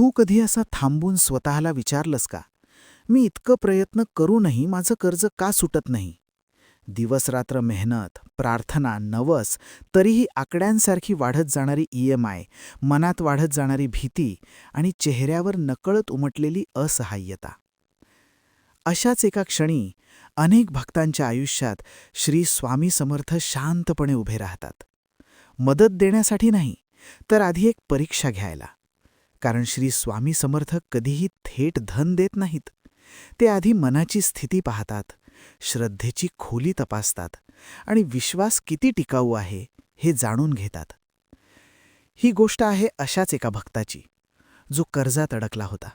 तू कधी असा थांबून स्वतःला विचारलंस का? मी इतकं प्रयत्न करूनही माझं कर्ज का सुटत नाही? दिवसरात्र मेहनत प्रार्थना नवस तरीही आकड्यांसारखी वाढत जाणारी ई एम आय मनात वाढत जाणारी भीती आणि चेहऱ्यावर नकळत उमटलेली असहाय्यता. अशाच एका क्षणी अनेक भक्तांच्या आयुष्यात श्री स्वामी समर्थ शांतपणे उभे राहतात. मदत देण्यासाठी नाही तर आधी एक परीक्षा घ्यायला. कारण श्री स्वामी समर्थ कधीही थेट धन देत नाहीत. ते आधी मनाची स्थिती पाहतात श्रद्धेची खोली तपासतात आणि विश्वास किती टिकाऊ आहे हे जाणून घेतात. ही गोष्ट आहे अशाच एका भक्ताची जो कर्जात अडकला होता.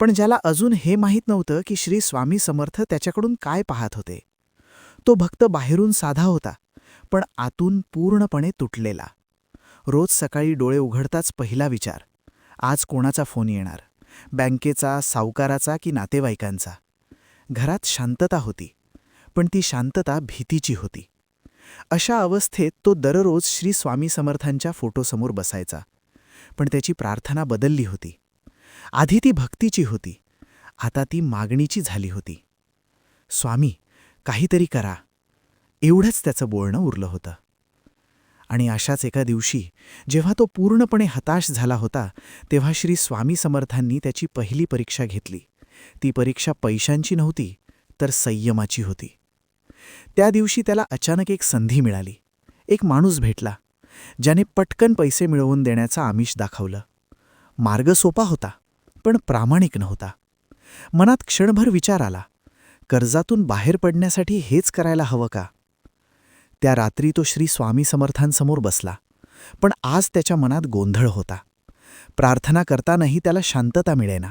पण ज्याला अजून हे माहीत नव्हतं की श्री स्वामी समर्थ त्याच्याकडून काय पाहत होते. तो भक्त बाहेरून साधा होता पण आतून पूर्णपणे तुटलेला. रोज सकाळी डोळे उघडताच पहिला विचार आज कोणाचा फोन येणार? बँकेचा सावकाराचा की नातेवाईकांचा? घरात शांतता होती पण ती शांतता भीतीची होती. अशा अवस्थेत तो दररोज श्री स्वामी समर्थांच्या फोटोसमोर बसायचा पण त्याची प्रार्थना बदलली होती. आधी ती भक्तीची होती आता ती मागणीची झाली होती. स्वामी काहीतरी करा. एवढंच त्याचं बोलणं उरलं होतं. आणि अशाच एका दिवशी जेव्हा तो पूर्णपणे हताश झाला होता तेव्हा श्री स्वामी समर्थांनी त्याची पहिली परीक्षा घेतली. ती परीक्षा पैशांची नव्हती तर संयमाची होती. त्या दिवशी त्याला अचानक एक संधी मिळाली. एक माणूस भेटला ज्याने पटकन पैसे मिळवून देण्याचं आमिष दाखवलं. मार्ग सोपा होता पण प्रामाणिक नव्हता. मनात क्षणभर विचार आला कर्जातून बाहेर पडण्यासाठी हेच करायला हवं का? त्या रात्री तो श्री स्वामी समर्थांसमोर बसला. पण आज त्याच्या मनात गोंधळ होता. प्रार्थना करतानाही त्याला शांतता मिळेना.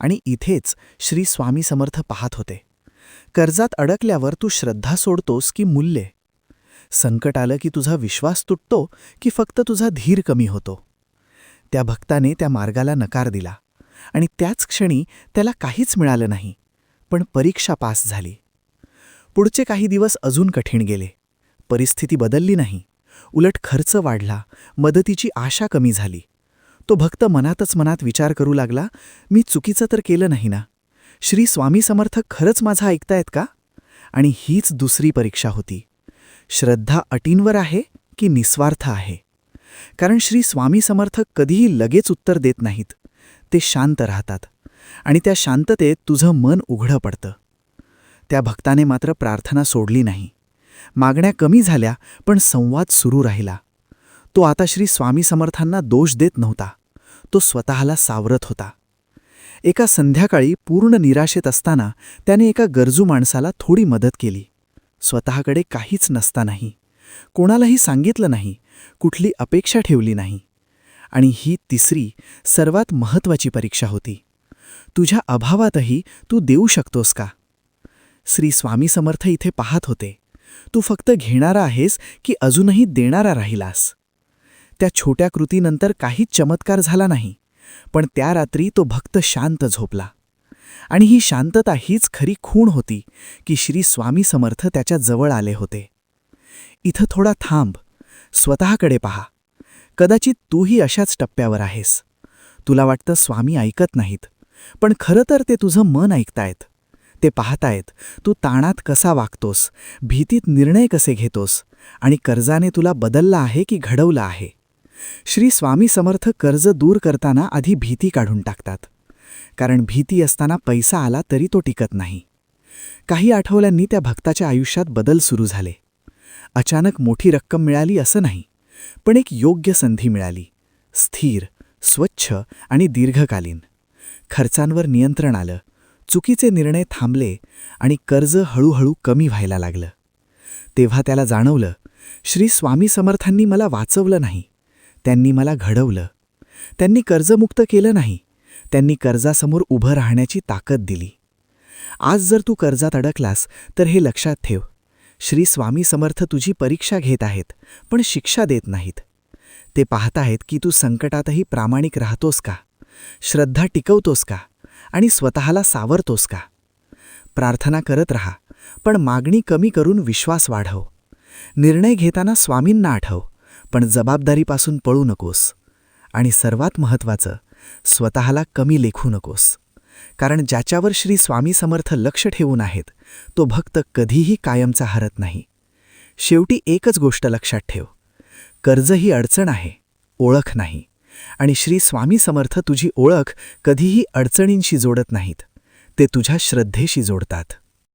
आणि इथेच श्री स्वामी समर्थ पाहत होते. कर्जात अडकल्यावर तू श्रद्धा सोडतोस की मूल्ये? संकट आलं की तुझा विश्वास तुटतो की फक्त तुझा धीर कमी होतो? त्या भक्ताने त्या मार्गाला नकार दिला. आणि त्याच क्षणी त्याला काहीच मिळालं नाही. पण परीक्षा पास झाली. पुढचे काही दिवस अजून कठीण गेले. परिस्थिती बदलली नाही. उलट खर्च वाढला मदतीची आशा कमी झाली. तो भक्त मनातच मनात विचार करू लागला मी चुकीचं तर केलं नाही ना? श्री स्वामी समर्थ खरंच माझा ऐकतायत का? आणि हीच दुसरी परीक्षा होती. श्रद्धा अटींवर आहे की निस्वार्थ आहे? कारण श्री स्वामी समर्थक कधीही लगेच उत्तर देत नाहीत. ते शांत राहतात. आणि त्या शांततेत तुझं मन उघडं पडतं. त्या भक्ताने मात्र प्रार्थना सोडली नाही. मागण्या कमी झाल्या पण संवाद सुरू राहिला. तो आता श्री स्वामी समर्थांना दोष देत नव्हता. तो स्वतःला सावरत होता. एका संध्याकाळी पूर्ण निराशेत असताना त्याने एका गरजू माणसाला थोडी मदत केली. स्वतःकडे काहीच नसतानाही कोणालाही सांगितलं नाही. कुठली अपेक्षा ठेवली नाही. आणि ही तिसरी सर्वात महत्त्वाची परीक्षा होती. तुझ्या अभावातही तू देऊ शकतोस का? श्री स्वामी समर्थ इथे पाहत होते. तू फक्त घेणारा आहेस की अजूनही देणारा राहिलास. त्या छोट्या कृतीनंतर काहीच चमत्कार झाला नाही पण त्या रात्री तो भक्त शांत झोपला. आणि ही शांतता हीच खरी खूण होती की श्री स्वामी समर्थ त्याच्याजवळ आले होते. इथं थोडा थांब स्वतःकडे पहा. कदाचित तूही अशाच टप्प्यावर आहेस. तुला वाटतं स्वामी ऐकत नाहीत पण खरं तर ते तुझं मन ऐकतायत. ते पाहतायत तू ताणात कसा वागतोस? भीतीत निर्णय कसे घेतोस? आणि कर्जाने तुला बदलला आहे की घडवलं आहे? श्री स्वामी समर्थ कर्ज दूर करताना आधी भीती काढून टाकतात. कारण भीती असताना पैसा आला तरी तो टिकत नाही. काही आठवल्यांनी त्या भक्ताच्या आयुष्यात बदल सुरू झाले. अचानक मोठी रक्कम मिळाली असं नाही पण एक योग्य संधी मिळाली. स्थिर स्वच्छ आणि दीर्घकालीन. खर्चांवर नियंत्रण आलं. चुकीचे निर्णय थांबले आणि कर्ज हळूहळू कमी व्हायला लागलं. तेव्हा त्याला जाणवलं श्री स्वामी समर्थांनी मला वाचवलं नाही. त्यांनी मला घडवलं. त्यांनी कर्जमुक्त केलं नाही. त्यांनी कर्जासमोर उभं राहण्याची ताकद दिली. आज जर तू कर्जात अडकलास तर हे लक्षात ठेव. श्री स्वामी समर्थ तुझी परीक्षा घेत आहेत पण शिक्षा देत नाहीत. ते पाहताहेत की तू संकटातही प्रामाणिक राहतोस का? श्रद्धा टिकवतोस का? आणि स्वतःला सावरतोस का? प्रार्थना करत राहा पण मागणी कमी करून विश्वास वाढव. निर्णय घेताना स्वामींना आठव पण जबाबदारीपासून पळू नकोस. आणि सर्वात महत्त्वाचं स्वतःला कमी लेखू नकोस. कारण ज्याच्यावर श्री स्वामी समर्थ लक्ष ठेवून आहेत तो भक्त कधीही कायमचा हरत नाही. शेवटी एकच गोष्ट लक्षात ठेव कर्ज ही अडचण आहे ओळख नाही. आणि श्री स्वामी समर्थ तुझी ओळख कधीही अडचणींशी जोडत नाहीत. ते तुझ्या श्रद्धेशी जोडतात.